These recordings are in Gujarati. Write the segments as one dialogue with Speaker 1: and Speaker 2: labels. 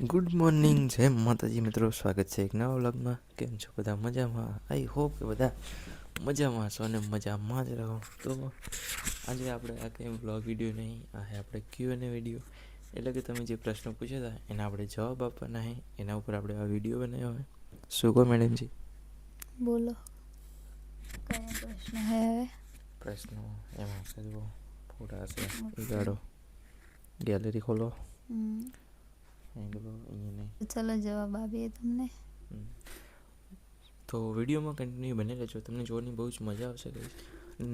Speaker 1: ગુડ મોર્નિંગ જય માતાજી મિત્રો સ્વાગત છે એક નવા વ્લોગમાં. કેમ છો બધા? મજામાં? આઈ હોપ કે બધા મજામાં છો અને મજામાં જ રહો. તો આજે આપણે આ કંઈ વ્લોગ વીડિયો નહીં આ છે આપણે ક્યુ અને વીડિયો. એટલે કે તમે જે પ્રશ્નો પૂછ્યા હતા એના આપણે જવાબ આપવાના છે. એના ઉપર આપણે આ વીડિયો બનાવ્યો હોય શું કહો મેડમજી
Speaker 2: બોલો. પ્રશ્ન હે
Speaker 1: પ્રશ્નો એમાં જુઓ. ફોટા છે. એ ગેલેરી ખોલો.
Speaker 2: ચલો જવાબ આપીએ તમને.
Speaker 1: તો વિડીયોમાં કન્ટિન્યુ બને રહેજો. તમને જોવાની બહુ જ મજા આવશે ગઈ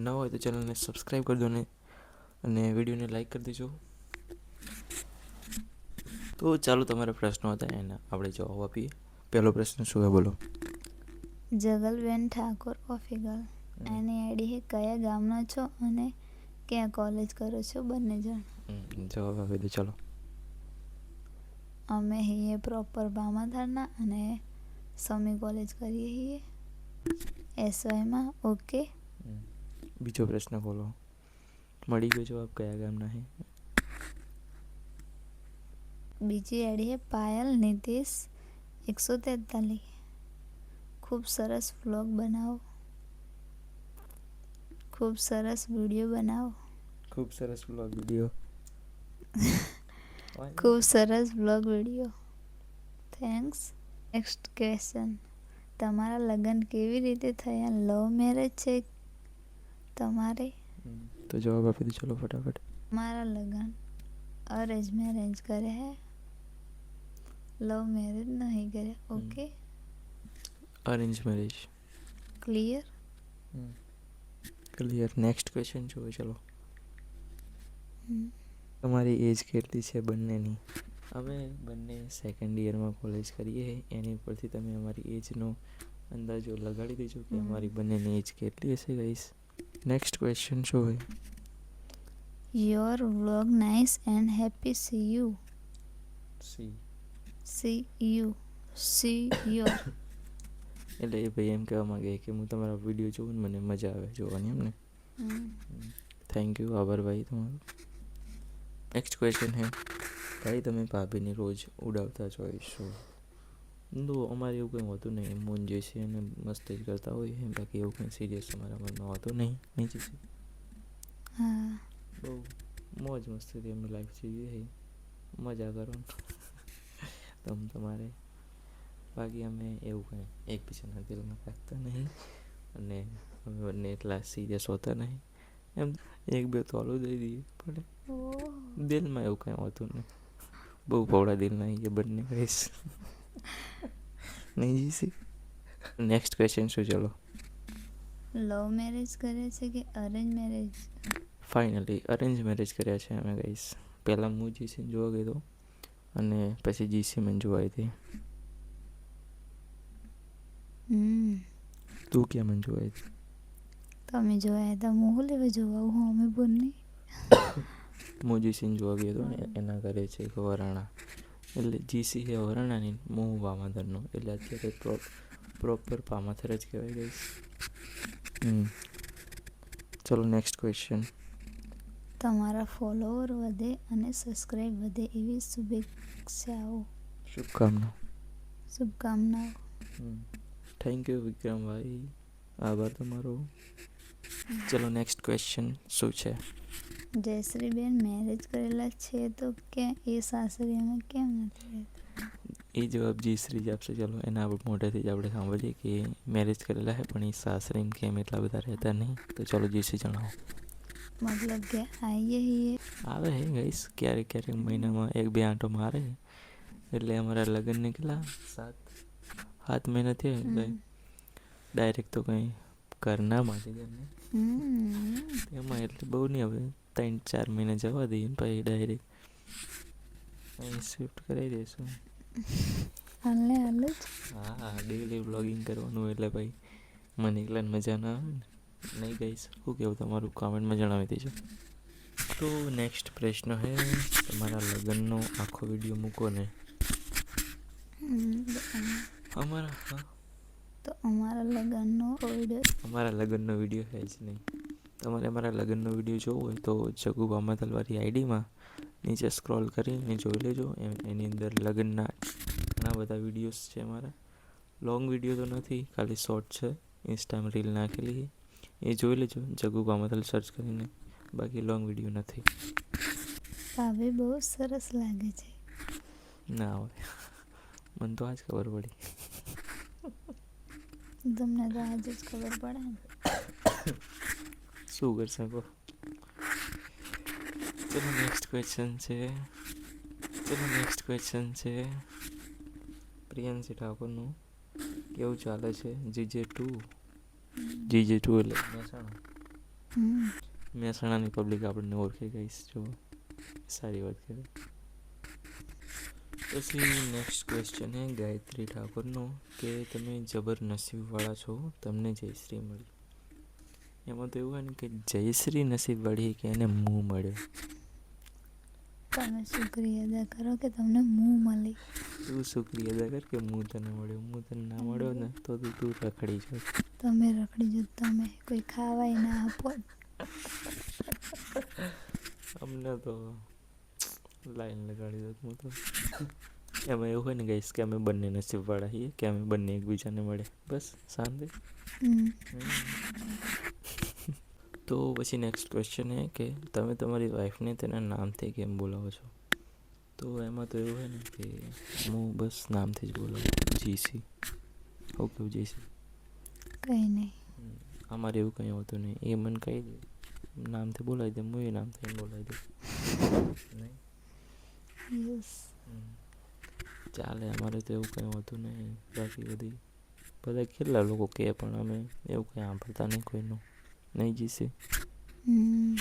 Speaker 1: ન હોય તો ચેનલને સબસ્ક્રાઈબ કરી દો ને. અને વિડીયોને લાઈક કરી દેજો. તો ચાલો તમારા પ્રશ્નો હતા એના આપણે જવાબ આપીએ. પહેલો પ્રશ્ન શું છે? બોલો.
Speaker 2: જગલબેન ઠાકોર ઓફિગલ એની આઈડી હે કયા ગામના છો અને ક્યાં કોલેજ કરો છો? બંને જણ.
Speaker 1: જવાબ આપી દો. ચાલો.
Speaker 2: અમે હીએ પ્રોપર બામાધારના અને સમી કોલેજ કરીએ હીએ એસવાયમાં ઓકે
Speaker 1: બીજો પ્રશ્ન બોલો. મળી ગયો જવાબ કયા ગામના હે?
Speaker 2: બીજી એડી હે પાયલ નીતિશ એકસો તેતાલીસ. ખૂબ સરસ વ્લોગ બનાવો. ખૂબ સરસ વીડિયો બનાવો.
Speaker 1: ખૂબ સરસ વ્લોગ વીડિયો
Speaker 2: ખૂબ સરસ blog video thanks next question તમારા લગ્ન કેવી રીતે થયા લવ મેરેજ છે તમારે
Speaker 1: તો જવાબ આપી દો ચાલો ફટાફટ
Speaker 2: મારા લગ્ન અરેન્જ મેરેજ કરે હે લવ મેરેજ નહીં કરે okay
Speaker 1: arrange marriage
Speaker 2: clear
Speaker 1: clear next question જુઓ ચલો તમારી એજ કેટલી છે બંનેની? અમે બંને સેકન્ડ યરમાં કોલેજ કરીએ. એની ઉપરથી તમે અમારી એજનો અંદાજો લગાડી દેજો કે અમારી બંનેની એજ કેટલી હશે ગઈશ નેક્સ્ટ ક્વેશ્ચન શું હોય?
Speaker 2: Your vlog nice and happy see you
Speaker 1: see
Speaker 2: see you see your
Speaker 1: એટલે એ ભાઈ એમ કહેવા માંગે કે હું તમારા વીડિયો જોઉં ને મને મજા આવે જોવાની એમ ને થેન્ક યુ આભાર ભાઈ તમારો. નેક્સ્ટ ક્વેશ્ચન હે ભાઈ તમે ભાભીને રોજ ઉડાવતા જ હોય છો. તો અમારે એવું કંઈ હોતું નહીં. મોન જે છે એને મસ્ત જ કરતા હોય એમ બાકી એવું કંઈ સિરિયસ અમારા મનમાં હોતું નહીં. નહીં છે.
Speaker 2: હા.
Speaker 1: બહુ મોજ મસ્તીથી અમે લાઈફ જીવી છે. મજા કરો તમ તમારે. બાકી અમે એવું કંઈ એકબીજાના દિલમાં રાખતા નહીં. અને અમે બંને એટલા સિરિયસ હોતા નહીં. એમ એક બે તોલું દઈ દઈએ. પણ દિલમાં એવું કંઈ હોતું નહીં. બહુ પહોળા દિલમાં નહીં એ બંને કહીશ નહીં જીસી નેક્સ્ટ ક્વેશ્ચન શું ચલો?
Speaker 2: લવ મેરેજ કરે છે કે arrange marriage
Speaker 1: finally arrange marriage કર્યા છે અમે કહીશ પહેલાં હું જીસીને જોવા ગયો અને પછી જીસી મને જોવા આવી હતી.
Speaker 2: હમ.
Speaker 1: તું ક્યાં મને જોવા આવી હતી
Speaker 2: તમે જોયા હતા હું લેવા જોવા હું અમે બંને.
Speaker 1: હું જીસીને જોવા ગયો હતો એના ઘરે છે એક વરાણા. એટલે જીસી છે વરાણાની હું પામાધરનો એટલે અત્યારે પ્રો પ્રોપર પામાથર જ કહેવાય ગઈશ હમ. ચલો નેક્સ્ટ ક્વેશ્ચન
Speaker 2: તમારા ફોલોવર વધે અને સબસ્ક્રાઇબ વધે એવી શુભેચ્છાઓ.
Speaker 1: શુભકામના.
Speaker 2: શુભકામનાઓ.
Speaker 1: થેન્ક યુ વિક્રમભાઈ. આભાર તમારો. ચલો નેક્સ્ટ ક્વેશ્ચન શું છે?
Speaker 2: જયશ્રીબેન મેરેજ કરેલા છે તો કે એ સાસરીમાં કેમ નથી રહેતા?
Speaker 1: એ જવાબ જયશ્રી જ આપશે. ચાલો એના મોઢેથી જ આપણે સાંભળીએ કે મેરેજ કરેલા છે પણ એ સાસરીમ કેમ એટલા બધા રહેતા નહીં? તો ચાલો જયશ્રી જણાવો.
Speaker 2: મતલબ કે આઈએ હીએ
Speaker 1: આવે હે ગઈશ ક્યારેક ક્યારેક મહિનામાં એક બે આંટો મારે. એટલે અમારા લગ્ન નીકળ્યા. સાત સાત મહિના થયા એટલે. ડાયરેક્ટ તો કંઈ ઘરના માટે. એમાં એટલે બહુ નહીં હવે ત્રણ ચાર મહિના જવા દઈએ ને પછી ડાયરેક્ટ અહીં શિફ્ટ કરાવી દઈશું.
Speaker 2: હાલે હાલે
Speaker 1: હા ડેલી વ્લોગિંગ કરવાનું એટલે ભાઈ મને એકલાને મજા ના આવે ને. નહીં ગઈ શું કેવું તમારું? કોમેન્ટમાં જણાવી દેજો. તો નેક્સ્ટ પ્રશ્ન છે તમારા લગ્નનો આખો વીડિયો મૂકો ને. અમારા હા?
Speaker 2: તો અમારા લગ્નનો વીડિયો
Speaker 1: અમારા લગ્નનો વીડિયો છે જ નહીં. તમારે અમારા લગ્નનો વીડિયો જોવો હોય તો જગુ ભામા તલવારી આઈડીમાં નીચે સ્ક્રોલ કરીને જોઈ લેજો. એની અંદર લગ્નના ઘણા બધા વિડીયોઝ છે મારા. લોંગ વીડિયો તો નથી ખાલી શોર્ટ છે. ઇન્સ્ટામાં રીલ નાખેલી એ જોઈ લેજો. જગુ ભામાતલ સર્ચ કરીને. બાકી લોંગ વીડિયો નથી.
Speaker 2: ભાભી બહુ સરસ લાગે છે.
Speaker 1: ના હોય. મને તો આજ ખબર પડી.
Speaker 2: તમને તો આજે જ ખબર પડે ને.
Speaker 1: શું કરી શકો ચલો નેક્સ્ટ ક્વેશ્ચન છે. ચલો નેક્સ્ટ ક્વેશ્ચન છે. પ્રિયાંશી ઠાકોરનું કેવું ચાલે છે? GJ two? જીજે ટુ એટલે મહેસાણા? મહેસાણાની પબ્લિક આપણને ઓળખી ગઈશ જો સારી વાત કરે. પછી નેક્સ્ટ ક્વેશ્ચન હે ગાયત્રી ઠાકોરનો કે તમે જબર નસીબવાળા છો? તમને જયશ્રી મળી. એમાં તો એવું હોય ને કે જયશ્રી નસીબ વળી કે એને મું મળ્યો.
Speaker 2: તમે શુક્રિયા અદા કરો કે તમને મું મળી.
Speaker 1: તું શુક્રિયા અદા કર કે મું તને મળ્યો. હું તને ના મળ્યો ને તો તું તું રખડી જો
Speaker 2: તમે રખડી જો તમે કોઈ ખાવાય ના આપો.
Speaker 1: અમને તો લાઈન લગાડી દો હું તો. એમાં એવું હોય ને ગઈશ કે અમે બંને નસીબવાળા છીએ કે અમે બંને એકબીજાને મળે. બસ શાંતિ. તો પછી નેક્સ્ટ ક્વેશ્ચન એ કે તમે તમારી વાઈફને તેના નામથી કેમ બોલાવો છો? તો એમાં તો એવું હોય ને કે હું બસ નામથી જ બોલાવું જીસી ઓકે જીસી
Speaker 2: કંઈ નહીં.
Speaker 1: અમારે એવું કંઈ હોતું નહીં. એ મને કહી દે. નામથી બોલાવી દે હું એ નામથી બોલાવી દઉં. નહીં? ચાલે અમારે તો એવું કંઈ હોતું નહીં. બાકી બધી બધા કેટલા લોકો કહે પણ અમે એવું કંઈ સાંભળતા નહીં કોઈનું. નહીં જીસી
Speaker 2: હમ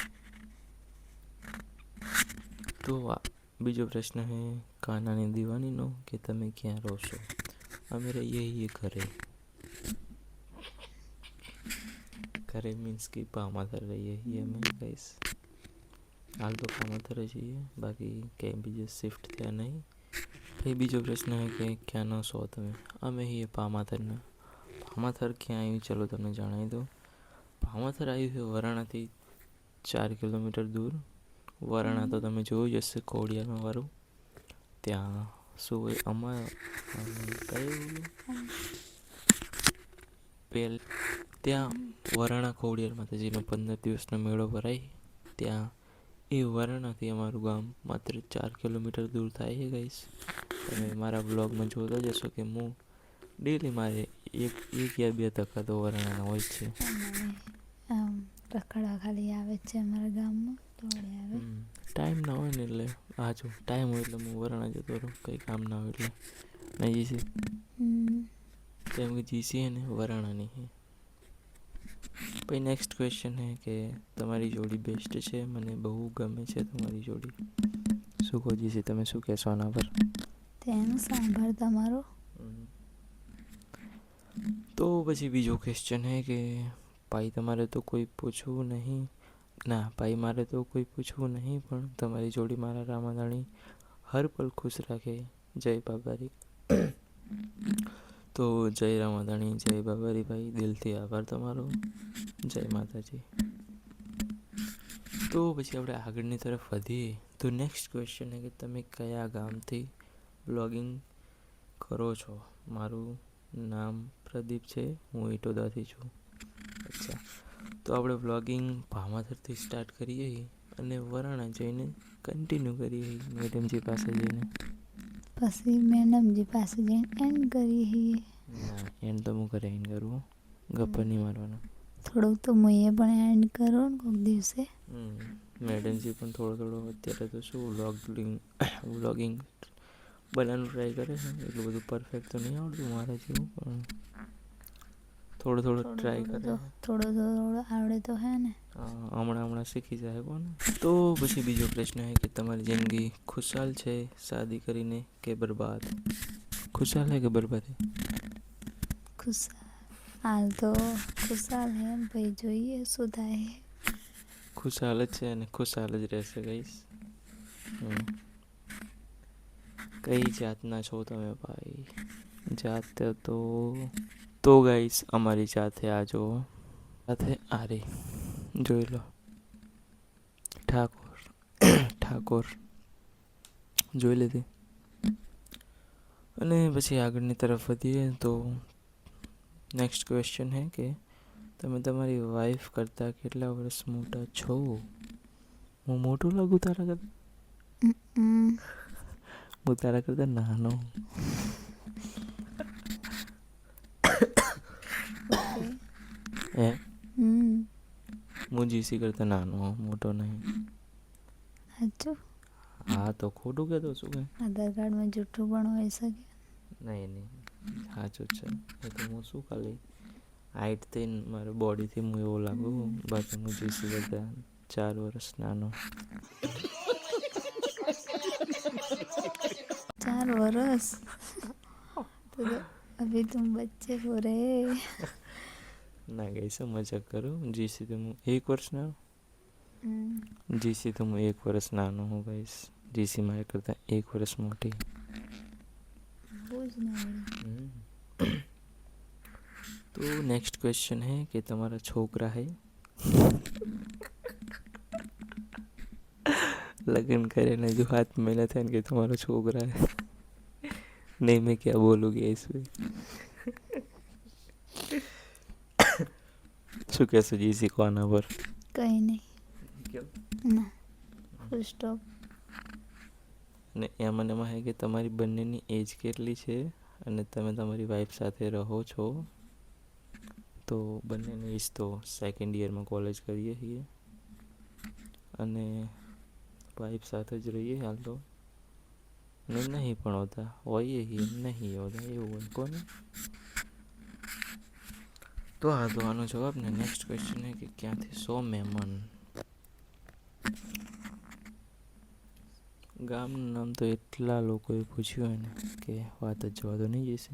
Speaker 1: તો આ બીજો પ્રશ્ન છે કાનાની દીવાનીનો કે તમે ક્યાં રહો છો અમે રહીએ છીએ ઘરે ઘરે મીન્સ કે પામાથર રહીએ છીએ અમે કહીશ હાલ તો પામાથર જ છીએ બાકી ક્યાંય બીજે શિફ્ટ થયા નહીં એ બીજો પ્રશ્ન છે કે ક્યાંનો છો તમે અમે છીએ પામાથરના પામાથર ક્યાં આવ્યું ચલો તમને જણાવી દઉં પામાથર આવ્યું છે વરાણાથી ચાર કિલોમીટર દૂર. વરાણા તો તમે જોયું જ હશે કોડિયામાં વાળું ત્યાં શું હોય અમાર કયું પેલ ત્યાં વરાણા ખોડિયાર માતાજીનો પંદર દિવસનો મેળો ભરાય, ત્યાં એ વરાણાથી અમારું ગામ માત્ર ચાર કિલોમીટર દૂર થાય છે ગઈશ તમે મારા બ્લોગમાં જોતા જશો કે હું ડેલી મારે એક એક યા બે ટકા તો વરાણાના હોય છે.
Speaker 2: રખડવા ખાલી આવે છે અમારા ગામમાં દોડે આવે.
Speaker 1: ટાઈમ ના હોય ને એટલે હા જો ટાઈમ હોય એટલે હું વરણા જતો રહું કંઈ કામ ના હોય એટલે. ના જીસી કેમ કે જીસી ને વરાણાની નહીં પછી નેક્સ્ટ ક્વેશ્ચન હે કે તમારી જોડી બેસ્ટ છે મને બહુ ગમે છે તમારી જોડી. શું કહો જીસી તમે શું કહેશો આના પર?
Speaker 2: તેનું સાંભળ તમારો.
Speaker 1: તો પછી બીજો ક્વેશ્ચન હે કે ભાઈ તમારે તો કોઈ પૂછવું નહીં. ના, ભાઈ મારે તો કોઈ પૂછવું નહીં, પણ તમારી જોડી મારા રામાધાણી હર પલ ખુશ રાખે. જય બાબારી. તો જય રામાધાણી જય બાબારી ભાઈ, દિલથી આભાર તમારો. જય માતાજી. તો પછી આપણે આગળની તરફ વધીએ. તો નેક્સ્ટ ક્વેશ્ચન છે કે તમે કયા ગામથી બ્લોગિંગ કરો છો? મારું નામ પ્રદીપ છે, હું ઇટોદાથી છું. અચ્છા તો આપણે વ્લોગિંગ ભામાથરથી સ્ટાર્ટ કરીએ અને વરાણા જઈને કન્ટિન્યુ કરીએ મેડમજી પાસે જઈને.
Speaker 2: પછી મેડમજી પાસે જઈને એન્ડ કરીએ
Speaker 1: ના એન્ડ તો હું ઘરે એન્ડ કરું ગપ્પર નહીં મારવાનો.
Speaker 2: થોડુંક તો હું એ પણ એન્ડ કરું ને કોઈક દિવસે.
Speaker 1: મેડમજી પણ થોડો થોડો અત્યારે તો શું વ્લોગિંગ વ્લોગિંગ બનાવવાનું ટ્રાય કરે છે. એટલું બધું પરફેક્ટ તો નહીં આવડતું મારા જેવું પણ. થોડું થોડું ટ્રાય કરે
Speaker 2: થોડું થોડું આવડે તો હે ને.
Speaker 1: હમણાં હમણાં શીખી જાય કોને તો પછી બીજો પ્રશ્ન છે કે તમારી જિંદગી ખુશાલ છે શાદી કરીને કે બરબાદ? ખુશાલ હે કે બરબાદ હે?
Speaker 2: ખુશાલ. હાલ તો ખુશાલ હે ભાઈ જોઈએ શું થાય
Speaker 1: ખુશાલ જ છે અને ખુશાલ જ રહેશે ગઈશ કઈ જાતના છો તમે ભાઈ? જાત તો તો ગાઈસ અમારી સાથે આજો સાથે આરે. જોઈ લો. ઠાકોર. ઠાકોર. જોઈ લીધી. અને પછી આગળની તરફ વધીએ તો નેક્સ્ટ ક્વેશ્ચન હે કે તમે તમારી વાઈફ કરતાં કેટલા વર્ષ મોટા છો? હું મોટું લાગુ તારા કરતાં હું તારા કરતાં નાનો. હે
Speaker 2: હમ
Speaker 1: હું જીસી કરતાં નાનો હોઉં, મોટો નહીં
Speaker 2: સાચું
Speaker 1: હા તો ખોટું કહેતો છું કે
Speaker 2: આધાર કાર્ડમાં જૂઠું પણ હોઈ શકે
Speaker 1: નહીં નહીં સાચું જ છે એ તો હું શું ખાલી હાઇટથી ને મારા બોડીથી હું એવો લાગુ બાકી હું જીસી કરતાં ચાર વર્ષ નાનો
Speaker 2: चार बरस तो, तो अभी तुम बच्चे हो रहे
Speaker 1: ના ગઈ છે મજાક કરું જીસી તો હું એક વર્ષ નાનો
Speaker 2: हम्म,
Speaker 1: જીસી તો હું એક વર્ષ નાનો હું ગઈશ જીસી મારા કરતાં એક વર્ષ મોટી
Speaker 2: बोझ नहीं
Speaker 1: હમ. તો નેક્સ્ટ ક્વેશ્ચન હે કે તમારા છોકરા હે લગ્ન કરીને જો હાથ મેલા થાય ને કે તમારો છોકરા હે નહીં મેં ક્યાં બોલું કે इसमें શું કહેશો જી શીખવાના પર?
Speaker 2: કંઈ નહીં. ના. ફૂલ સ્ટોપ
Speaker 1: અને એમ મને એમાં કે તમારી બંનેની એજ કેટલી છે અને તમે તમારી વાઈફ સાથે રહો છો? તો બંનેની એજ તો સેકન્ડ યરમાં કોલેજ કરીએ છીએ. અને વાઈફ સાથે જ રહીએ હાલ તો. નહીં પણ હોતા. હોઈએ નહીં હોતા એવું કોને? તો હા તો આનો જવાબ ને નેક્સ્ટ ક્વેશ્ચન એ કે ક્યાંથી સો મહેમાન ગામનું નામ તો એટલા લોકોએ પૂછ્યું હોય ને કે વાત જ જવા તો નહીં જશે.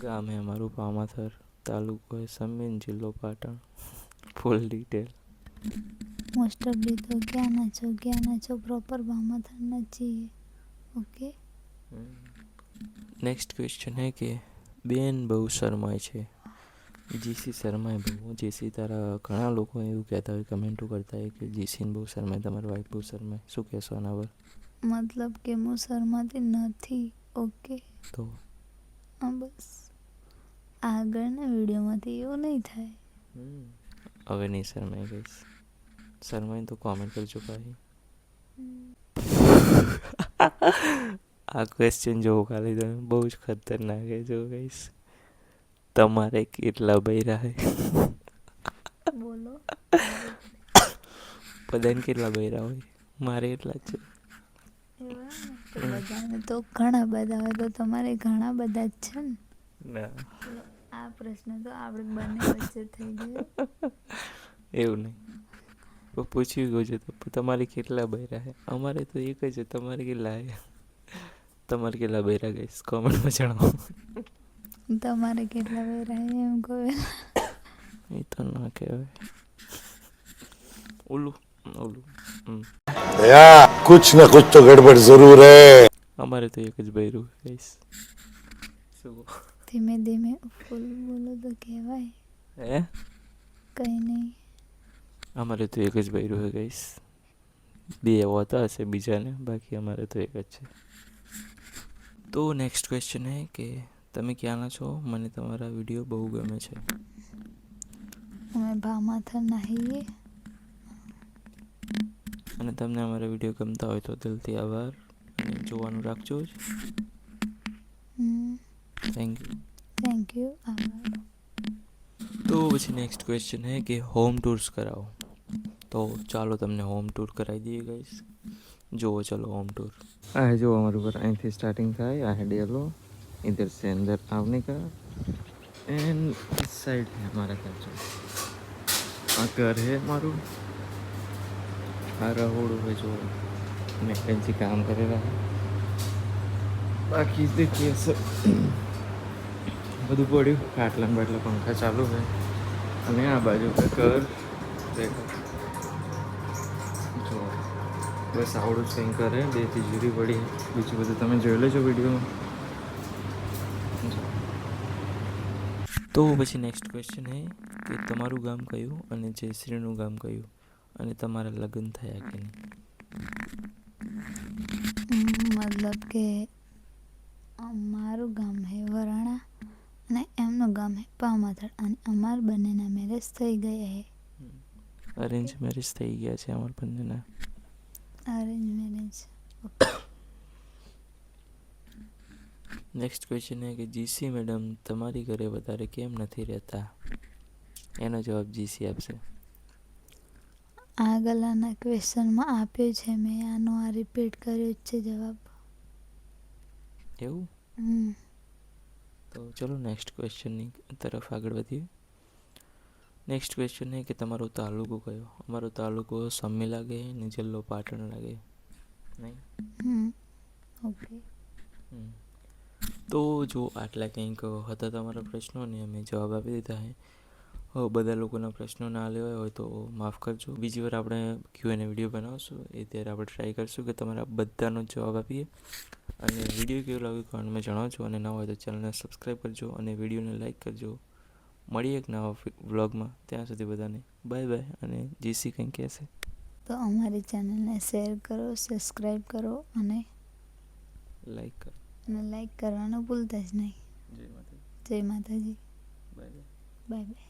Speaker 1: ગામ હે મારું પામાથર તાલુકો હે સમીન જિલ્લો પાટણ. ફૂલ ડિટેલ
Speaker 2: મોસ્ટ ઓફલી તો ક્યાંના છો ક્યાં ના છો પ્રોપર પામાથર ના નથી ઓકે
Speaker 1: નેક્સ્ટ ક્વેશ્ચન હે કે બેન બહુ શરમાય છે. જીસી શરમાય બહુ. જેસી તારા ઘણા લોકો એવું કહેતા હોય કમેન્ટો કરતા હોય કે જેસીને બહુ શરમાય તમારી વાઈફ બહુ શરમાય. શું કહેશો આના પર?
Speaker 2: મતલબ કે હું શરમાતી નથી ઓકે?
Speaker 1: તો?
Speaker 2: હા બસ. આગળના વિડીયોમાંથી એવું નહીં થાય.
Speaker 1: હવે નહીં શરમાય ગઈશ શરમાય તો કોમેન્ટ કરજો ભાઈ. આ ક્વેશ્ચન જોવો ખાલી તમે. બહુ જ ખતરનાક છે. જો ગઈશ તમારે કેટલા બૈરા હે
Speaker 2: બોલો.
Speaker 1: બધાને કેટલા બૈરા હોય? મારે એટલા જ છે.
Speaker 2: બધાને તો ઘણા બધા હોય. તો તમારે ઘણા બધા જ છે ને?
Speaker 1: ના.
Speaker 2: આ પ્રશ્ન તો આપણે બંને વચ્ચે થઈ ગયો.
Speaker 1: એવું નહીં. પૂછ્યું ગયું છે તો તમારે કેટલા બૈરા હે અમારે તો એક જ છે. તમારે કેટલા હે તમારે કેટલા બૈરા ગઈશ કોમેન્ટમાં જણાવો
Speaker 2: તમારે કેટલા બૈરા એમ કહો
Speaker 1: એ તો ના કહેવાય ઓલું ઓલું
Speaker 3: યા કુછ ના કુછ તો ગડબડ જરૂર હે
Speaker 1: અમારે તો એક જ બૈરું ગઈશ
Speaker 2: ધીમે ધીમે ફૂલ બોલો તો કહેવાય
Speaker 1: હે
Speaker 2: કઈ નહીં
Speaker 1: અમારે તો એક જ બૈરું હે ગઈશ બે એવો હતા હશે બીજાને બાકી અમારે તો એક જ છે તો નેક્સ્ટ ક્વેશ્ચન હે કે તમે ક્યાંના છો? મને તમારા વીડિયો બહુ ગમે છે.
Speaker 2: અમે ભામાથર નાહીએ.
Speaker 1: અને તમને અમારા વીડિયો ગમતા હોય તો દિલથી આભાર. અને જોવાનું રાખજો જ. થેન્ક યુ
Speaker 2: થેન્ક યુ
Speaker 1: તો પછી નેક્સ્ટ ક્વેશ્ચન હે કે હોમ ટૂર્સ કરાવો. તો ચાલો તમને હોમ ટૂર કરાવી દઈએ ગાઈસ જુઓ ચલો હોમ ટૂર આ જુઓ અમારું ઘર. અહીંથી સ્ટાર્ટિંગ થાય. આ હેડેલો ઇધર સે, અંદર આવને એન્ડ સાઈડ साइड है ઘર घर આ ઘર છે મારું. આ રહોડું હોય જો મેકેન્સી કામ કરેલા રહ્યા બાકી દેખીએ સર બધું પડ્યું. ખાટલા બાટલા, પંખા ચાલુ છે અને આ બાજુ ઘર. દેખો. બસ આવડું જ કંઈ કરે બે તિજોરી પડી બીજું બધું તમે જોઈ લેજો વિડીયોમાં તો પછી નેક્સ્ટ ક્વેશ્ચન એ કે તમારું ગામ કયું અને જયશ્રીનું ગામ કયું અને તમારા લગ્ન થયા કે નહીં?
Speaker 2: મતલબ કે અમારું ગામ હે વરાણા અને એમનું ગામ હે પામાથડ અને અમાર બંનેના મેરેજ થઈ ગયા હે.
Speaker 1: અરેન્જ મેરેજ થઈ ગયા છે અમારા બંનેના.
Speaker 2: અરેન્જ મેરેજ
Speaker 1: નેક્સ્ટ ક્વેશ્ચન એ કે જીસી મેડમ તમારી ઘરે વધારે કેમ નથી રહેતા એનો જવાબ જીસી આપશે
Speaker 2: આગળના ક્વેશ્ચનમાં આપ્યો છે મેં આનો આ રિપીટ કર્યો છે જવાબ
Speaker 1: એવું તો ચલો નેક્સ્ટ ક્વેશ્ચનની તરફ આગળ વધીએ નેક્સ્ટ ક્વેશ્ચન છે કે તમારો તાલુકો કયો અમારો તાલુકો સમી લાગે ને જિલ્લો પાટણ લાગે નહીં
Speaker 2: ઓકે
Speaker 1: તો જો આટલા કંઈક હતા તમારા પ્રશ્નો ને અમે જવાબ આપી દીધા હે બધા લોકોના પ્રશ્નો ના લેવાય હોય તો માફ કરજો બીજી વાર આપણે ક્યુ એને વીડિયો બનાવશું એ ત્યારે આપણે ટ્રાય કરશું કે તમારા બધાનો જવાબ આપીએ અને વીડિયો કેવો લાગ્યો કોમેન્ટમાં જણાવજો અને ના હોય તો ચેનલને સબસ્ક્રાઈબ કરજો અને વિડીયોને લાઈક કરજો મળીએ એક નવા વ્લોગમાં. ત્યાં સુધી બધાને બાય બાય અને જીસી કંઈ કહેશે.
Speaker 2: તો અમારી ચેનલને શેર કરો સબસ્ક્રાઈબ કરો અને
Speaker 1: લાઈક કરો.
Speaker 2: અને લાઈક કરવાનું ભૂલતા જ નહીં.
Speaker 1: જય માતાજી.
Speaker 2: જય માતાજી.
Speaker 1: Bye bye
Speaker 2: bye bye